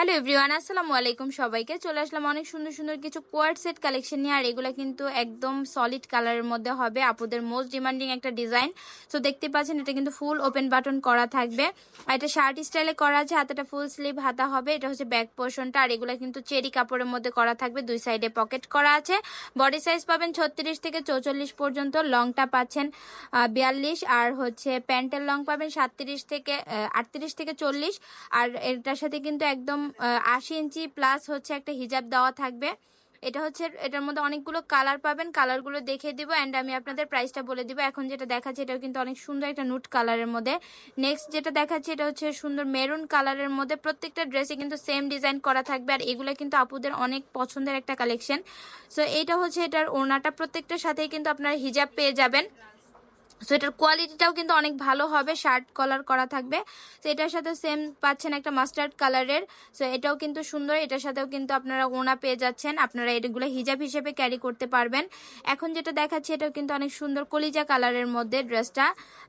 Hello everyone, আসসালামু আলাইকুম সবাইকে। চলে আসলাম অনেক সুন্দর সুন্দর কিছু কোয়ার্ড সেট কালেকশন নিয়ে, আর এগুলো কিন্তু একদম সলিড কালারের মধ্যে হবে, আপুদের মোস্ট ডিমান্ডিং একটা ডিজাইন তো দেখতে পাচ্ছেন, এটা কিন্তু ফুল ওপেন বাটন করা থাকবে। আর এটা শার্ট স্টাইলে করা আছে, হাতাটা ফুল স্লিভ হাতা হবে, এটা হচ্ছে ব্যাক পোর্শনটা আর এগুলো কিন্তু চেরি কাপড়ের মধ্যে করা থাকবে, দুই সাইডে পকেট করা আছে। বডি সাইজ পাবেন ছত্রিশ থেকে চৌচল্লিশ পর্যন্ত লংটা পাচ্ছেন বিয়াল্লিশ, আর হচ্ছে প্যান্টের লং পাবেন সাতত্রিশ থেকে আটত্রিশ থেকে চল্লিশ, আর এটার সাথে কিন্তু একদম আশি ইঞ্চি প্লাস হচ্ছে একটা হিজাব দেওয়া থাকবে। এটা হচ্ছে, এটার মধ্যে অনেকগুলো কালার পাবেন। কালারগুলো দেখে দিব অ্যান্ড আমি আপনাদের প্রাইসটা বলে দিব। এখন যেটা দেখাচ্ছে, এটাও কিন্তু অনেক সুন্দর একটা নুট কালারের মধ্যে। নেক্সট যেটা দেখাচ্ছে, এটা হচ্ছে সুন্দর মেরুন কালারের মধ্যে। প্রত্যেকটা ড্রেসে কিন্তু সেম ডিজাইন করা থাকবে আর এগুলো কিন্তু আপুদের অনেক পছন্দের একটা কালেকশন সো এটা হচ্ছে এটার ওনাটা প্রত্যেকটার সাথেই কিন্তু আপনারা হিজাব পেয়ে যাবেন। সো এটার কোয়ালিটিটাও কিন্তু অনেক ভালো হবে শার্ট কলার করা থাকবে। তো এটার সাথে সেম পাচ্ছেন একটা মাস্টার্ড কালারের সো এটাও কিন্তু সুন্দর, এটার সাথেও কিন্তু আপনারা ওনা পেয়ে যাচ্ছেন। আপনারা এগুলো হিজাব হিসেবে ক্যারি করতে পারবেন। এখন যেটা দেখাচ্ছি, এটাও কিন্তু অনেক সুন্দর কলিজা কালারের মধ্যে ড্রেসটা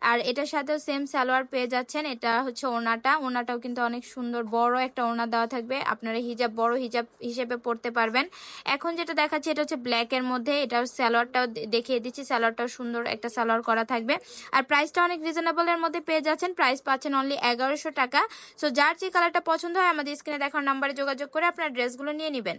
আর এটার সাথেও সেম সালোয়ার পেয়ে যাচ্ছেন, এটা হচ্ছে ওনাটা ওনাটাও কিন্তু অনেক সুন্দর, বড় একটা ওনা দেওয়া থাকবে। আপনারা হিজাব, বড় হিজাব হিসেবে পড়তে পারবেন। এখন যেটা দেখাচ্ছি, এটা হচ্ছে ব্ল্যাকের মধ্যে। এটাও সালোয়ারটাও দেখিয়ে দিচ্ছি, সালোয়ারটাও সুন্দর একটা সালোয়ার করা থাকবে। থাকবে। আর প্রাইসটা অনেক রিজনেবলের মধ্যে পেয়ে যাচ্ছেন। প্রাইস পাচ্ছেন অনলি এগারোশো টাকা। সো যার যে কালারটা পছন্দ হয়, আমাদের স্ক্রিনে দেখার নাম্বারে যোগাযোগ করে আপনার ড্রেসগুলো নিয়ে নেবেন।